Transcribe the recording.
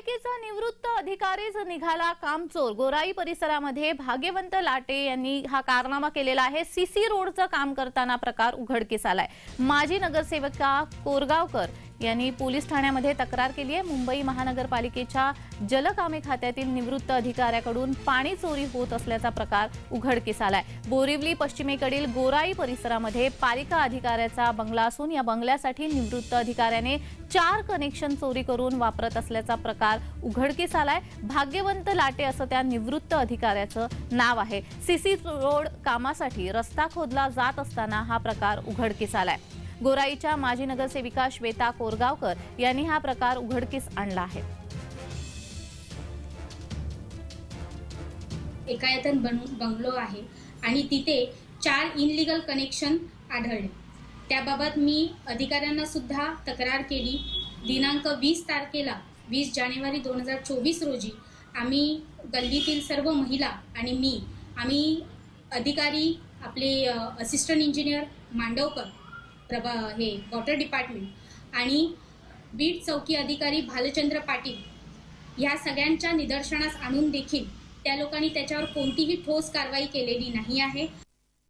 पालिकेचा निवृत्त अधिकारीच निघाला कामचोर गोराई परिसरामध्ये भाग्यवंत लाटे यांनी हा कारनामा केलेला आहे. सीसी रोडचं काम करताना प्रकार उघडकीस आलाय. माजी नगरसेविका कोरगावकर यांनी पोलीस ठाण्यामध्ये तक्रार केली आहे. मुंबई महानगरपालिकेच्या जलकामे खात्यातील निवृत्त अधिकाऱ्याकडून पाणी चोरी होत असल्याचा प्रकार उघडकीस आलाय बोरिवली पश्चिमेकडील गोराई परिसरामध्ये पालिका अधिकाऱ्याचा बंगला असून या बंगल्यासाठी निवृत्त अधिकाऱ्याने चार कनेक्शन चोरी करून वापरत असल्याचा प्रकार उघडकीस आलाय भाग्यवंत लाटे असं त्या निवृत्त अधिकाऱ्याचं नाव आहे. सीसी रोड कामासाठी रस्ता खोदला जात असताना हा प्रकार उघडकीस आलाय गोराईच्या माजी नगरसेविका श्वेता कोरगावकर यांनी हा प्रकार उघडकीस आणला आहे. एकायतन बनून बंगलो आहे आणि तिथे चार इनलिगल कनेक्शन आढळले. त्याबाबत मी अधिकाऱ्यांना सुद्धा तक्रार केली. दिनांक वीस तारखेला वीस जानेवारी दोन हजार चोवीस रोजी आम्ही गल्लीतील सर्व महिला आणि मी आम्ही अधिकारी आपले असिस्टंट इंजिनियर मांडवकर प्रभा हे वॉटर डिपार्टमेंट आणि बीट चौकी अधिकारी भालचंद्र पाटील ह्या सगळ्यांच्या निदर्शनास आणून देखील त्या लोकांनी त्याच्यावर कोणतीही ठोस कारवाई केलेली नाही आहे.